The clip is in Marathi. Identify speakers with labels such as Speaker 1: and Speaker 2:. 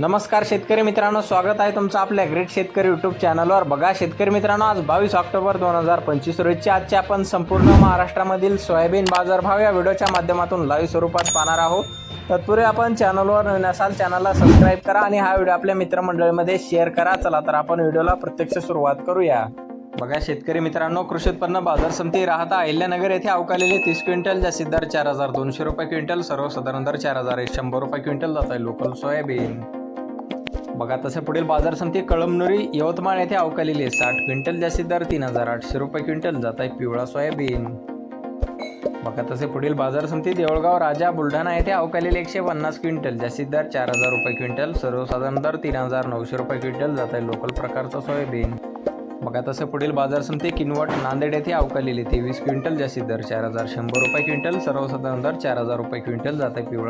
Speaker 1: नमस्कार शेतकरी मित्रांनो स्वागत आहे तुमचं आपल्या ग्रेट शेतकरी युट्यूब चॅनलवर बघा शेतकरी मित्रांनो आज बावीस ऑक्टोबर दोन हजार पंचवीस रोजची आजचे आपण संपूर्ण महाराष्ट्रामधील सोयाबीन बाजारभाव या व्हिडिओच्या माध्यमातून लाईव्ह स्वरूपात पाहणार आहोत. तत्पूर्वी आपण चॅनलवर नवीन असाल चॅनलला सबस्क्राईब करा आणि हा व्हिडिओ आपल्या मित्रमंडळीमध्ये शेअर करा. चला तर आपण व्हिडिओला प्रत्यक्ष सुरुवात करूया. बघा शेतकरी मित्रांनो कृषी उत्पन्न बाजार समिती राहता अहिल्यानगर येथे अवकालेले तीस क्विंटल जास्तीत दर चार हजार दोनशे रुपये क्विंटल सर्वसाधारण दर चार हजार एक शंभर रुपये क्विंटल जात आहे लोकल सोयाबीन. बघा तसे पुढील बाजार समिती कळमनुरी यवतमाळ येथे अवकालेली आहे. साठ क्विंटल जास्तीत दर तीन हजार आठशे रुपये क्विंटल जात आहे पिवळा सोयाबीन. बघा तसे पुढील बाजार समिती देवळगाव राजा बुलढाणा येथे अवकालेले एकशे पन्नास क्विंटल जास्तीत दर चार हजार रुपये क्विंटल सर्वसाधारण दर तीन हजार नऊशे रुपये क्विंटल जात आहे लोकल प्रकारचा सोयाबीन. बघा तसे पुढील बाजार समिती किनवट नांदेड येथे अवकालेली तेवीस क्विंटल जास्तीत दर चार हजार शंभर रुपये क्विंटल सर्वसाधारण दर चार हजार रुपये क्विंटल जात आहे पिवळा